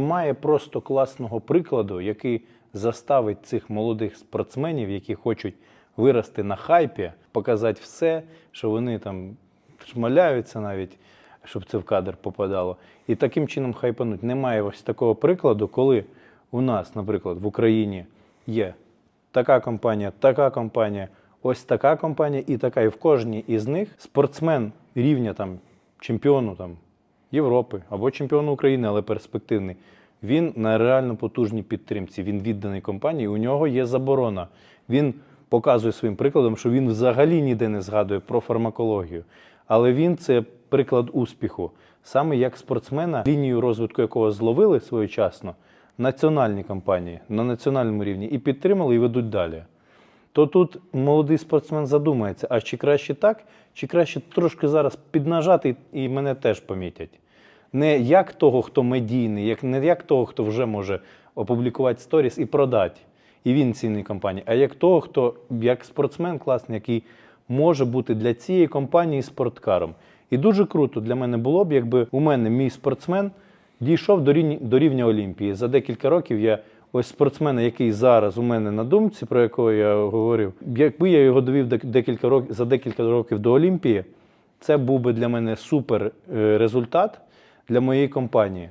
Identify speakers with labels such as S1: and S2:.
S1: Має просто класного прикладу, який заставить цих молодих спортсменів, які хочуть вирости на хайпі, показати все, що вони там шмаляються навіть, щоб це в кадр попадало. І таким чином хайпануть. Немає ось такого прикладу, коли у нас, наприклад, в Україні є така компанія, така компанія, ось така компанія і така. І в кожній із них спортсмен рівня там чемпіону там, Європи або чемпіону України, але перспективний. Він на реально потужній підтримці. Він відданий компанії. У нього є заборона. Він показує своїм прикладом, що він взагалі ніде не згадує про фармакологію. Але він це приклад успіху. Саме як спортсмена, лінію розвитку якого зловили своєчасно національні компанії на національному рівні і підтримали, і ведуть далі то тут молодий спортсмен задумається, а чи краще так, чи краще трошки зараз піднажати і мене теж помітять. Не як того, хто медійний, як, не як того, хто вже може опублікувати сторіс і продати, і він цінний компанії, а як того, хто як спортсмен класний, який може бути для цієї компанії спорткаром. І дуже круто для мене було б, якби у мене мій спортсмен дійшов до рівня, до рівня Олімпії. За декілька років я ось спортсмена, який зараз у мене на думці, про якого я говорив, якби я його довів декілька років за декілька років до Олімпії, це був би для мене супер е, результат для моєї компанії.